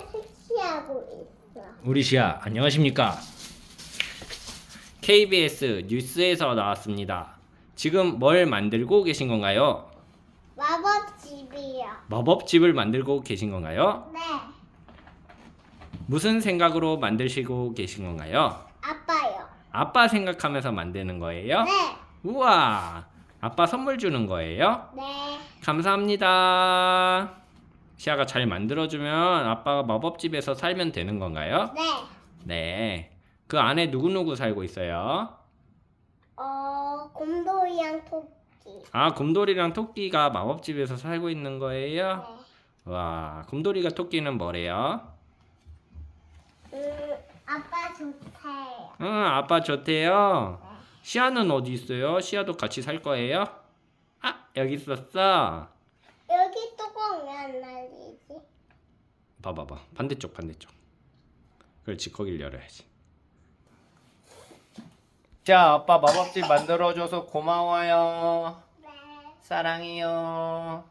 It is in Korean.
숙취하고 있어. 우리 시아 안녕하십니까? KBS 뉴스에서 나왔습니다. 지금 뭘 만들고 계신 건가요? 마법 집이요. 마법집을 만들고 계신 건가요? 네. 무슨 생각으로 만드시고 계신 건가요? 아빠요. 아빠 생각하면서 만드는 거예요? 네. 우와! 아빠 선물 주는 거예요? 네. 감사합니다. 시아가 잘 만들어주면 아빠가 마법집에서 살면 되는 건가요? 네. 네. 그 안에 누구누구 살고 있어요? 어, 곰돌이랑 토끼. 아, 곰돌이랑 토끼가 마법집에서 살고 있는 거예요? 네. 와, 곰돌이가 토끼는 뭐래요? 음, 아빠 좋대요. 응, 아빠 좋대요. 네. 시아는 어디 있어요? 시아도 같이 살 거예요? 아, 여기 있었어. 뚜껑 왜안 날리지? 봐봐봐. 반대쪽, 반대쪽. 그렇지, 거길 열어야지. 자, 아빠 마법집 만들어줘서 고마워요. 네. 사랑해요.